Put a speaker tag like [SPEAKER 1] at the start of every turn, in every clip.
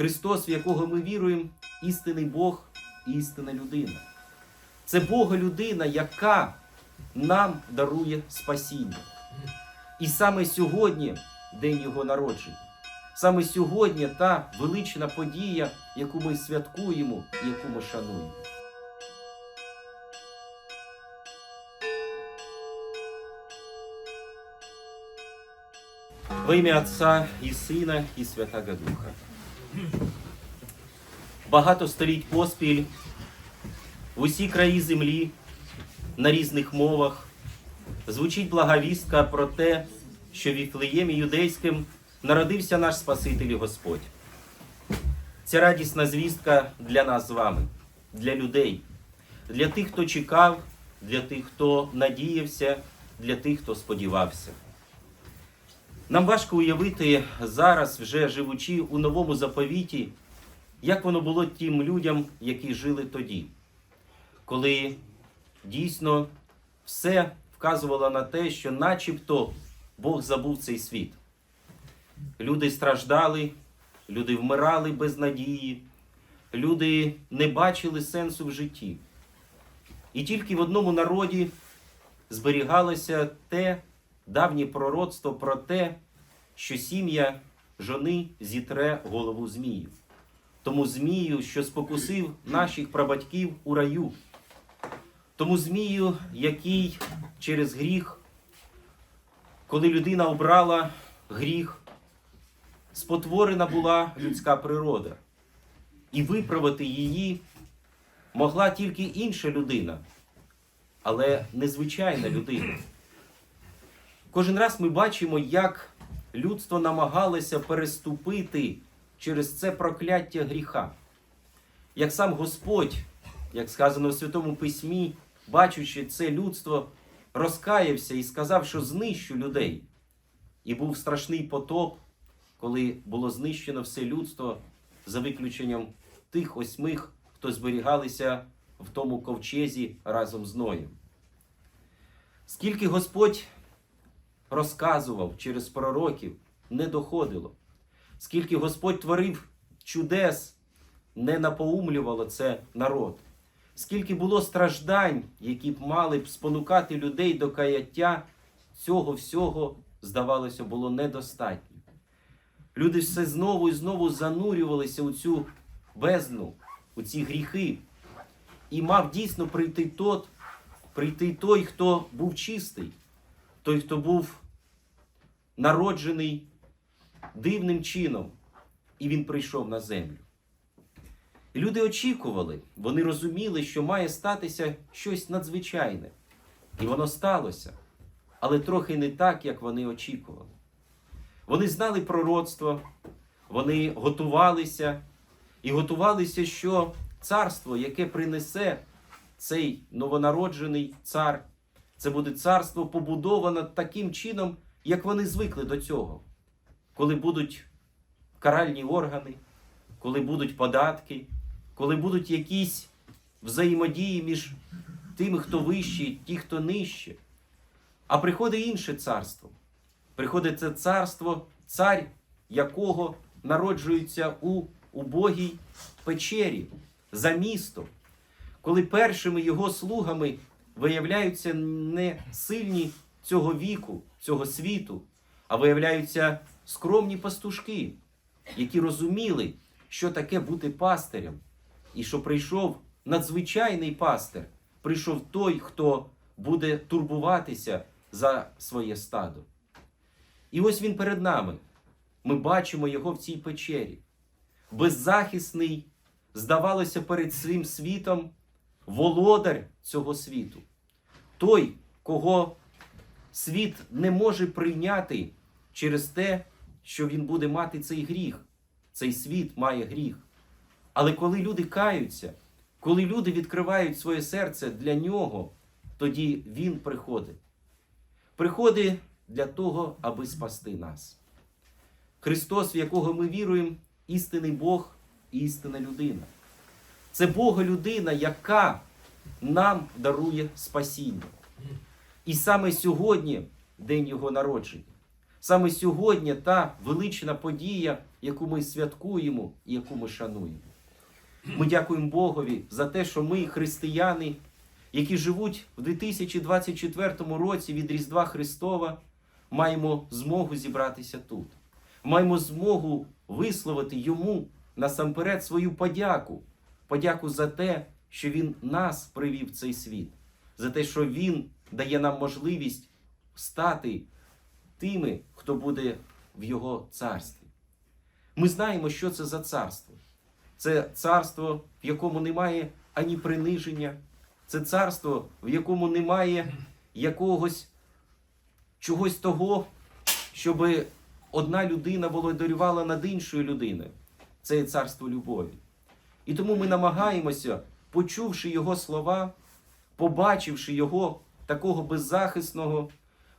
[SPEAKER 1] Христос, в якого ми віруємо, істинний Бог і істинна людина. Це Бога людина, яка нам дарує спасіння. І саме сьогодні день Його народження. Саме сьогодні та велична подія, яку ми святкуємо і яку ми шануємо. Во ім'я Отця і Сина, і Святого Духа. Багато століть поспіль в усі краї землі на різних мовах звучить благовістка про те, що в Віфлеємі юдейським народився наш Спаситель і Господь. Ця радісна звістка для нас з вами, для людей, для тих, хто чекав, для тих, хто надіявся, для тих, хто сподівався. Нам важко уявити зараз, вже живучи у новому заповіті, як воно було тим людям, які жили тоді, коли дійсно все вказувало на те, що начебто Бог забув цей світ. Люди страждали, люди вмирали без надії, люди не бачили сенсу в житті. І тільки в одному народі зберігалося те давнє пророцтво про те, що сім'я жони зітре голову змію. Тому змію, що спокусив наших прабатьків у раю. Тому змію, який через гріх, коли людина обрала гріх, спотворена була людська природа. І виправити її могла тільки інша людина, але незвичайна людина. Кожен раз ми бачимо, як людство намагалося переступити через це прокляття гріха. Як сам Господь, як сказано у Святому Письмі, бачучи це людство, розкаявся і сказав, що знищу людей. І був страшний потоп, коли було знищено все людство за виключенням тих осьмих, хто зберігалися в тому ковчезі разом з Ноєм. Скільки Господь розказував через пророків, не доходило. Скільки Господь творив чудес, не напоумлювало це народ. Скільки було страждань, які б мали б спонукати людей до каяття, цього всього, здавалося, було недостатньо. Люди все знову і знову занурювалися у цю бездну, у ці гріхи. І мав дійсно прийти тот, прийти той, хто був чистий, той, хто був народжений дивним чином, і він прийшов на землю. Люди очікували, вони розуміли, що має статися щось надзвичайне. І воно сталося, але трохи не так, як вони очікували. Вони знали пророцтво, вони готувалися і готувалися, що царство, яке принесе цей новонароджений цар, це буде царство побудоване таким чином, як вони звикли до цього, коли будуть каральні органи, коли будуть податки, коли будуть якісь взаємодії між тими, хто вище, і ті, хто нижче. А приходить інше царство. Приходить це царство, цар якого народжується у убогій печері за містом, коли першими його слугами виявляються не сильні цього віку, цього світу, а виявляються скромні пастушки, які розуміли, що таке бути пастирем, і що прийшов надзвичайний пастир, прийшов той, хто буде турбуватися за своє стадо. І ось він перед нами. Ми бачимо його в цій печері. Беззахисний, здавалося, перед своїм світом володар цього світу. Той, кого світ не може прийняти через те, що він буде мати цей гріх. Цей світ має гріх. Але коли люди каються, коли люди відкривають своє серце для нього, тоді він приходить. Приходить для того, аби спасти нас. Христос, в якого ми віруємо, істинний Бог і істинна людина. Це Бога людина, яка нам дарує спасіння. І саме сьогодні день Його народження. Саме сьогодні та велична подія, яку ми святкуємо і яку ми шануємо. Ми дякуємо Богові за те, що ми, християни, які живуть в 2024 році від Різдва Христова, маємо змогу зібратися тут. Маємо змогу висловити йому насамперед свою подяку. Подяку за те, що Він нас привів в цей світ, за те, що Він дає нам можливість стати тими, хто буде в Його царстві. Ми знаємо, що це за царство. Це царство, в якому немає ані приниження, це царство, в якому немає якогось чогось того, щоб одна людина володарювала над іншою людиною. Це царство любові. І тому ми намагаємося, почувши його слова, побачивши його такого беззахисного,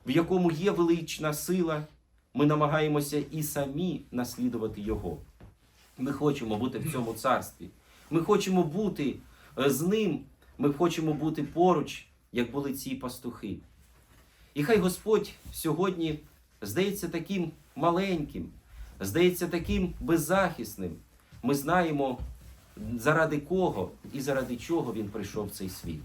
[SPEAKER 1] в якому є велична сила, ми намагаємося і самі наслідувати його. Ми хочемо бути в цьому царстві. Ми хочемо бути е, з ним, ми хочемо бути поруч, як були ці пастухи. І хай Господь сьогодні здається таким маленьким, здається таким беззахисним. Ми знаємо, заради кого і заради чого Він прийшов в цей світ.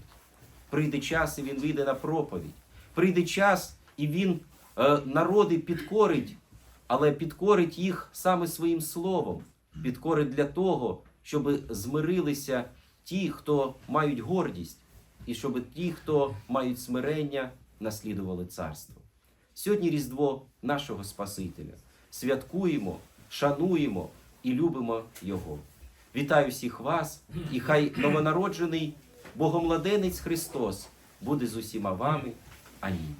[SPEAKER 1] Прийде час, і він вийде на проповідь. Прийде час, і він е, народи підкорить, але підкорить їх саме своїм словом. Підкорить для того, щоб змирилися ті, хто мають гордість, і щоб ті, хто мають смирення, наслідували царство. Сьогодні Різдво нашого Спасителя. Святкуємо, шануємо і любимо Його. Вітаю всіх вас, і хай новонароджений Богомладенець Христос буде з усіма вами. Амінь.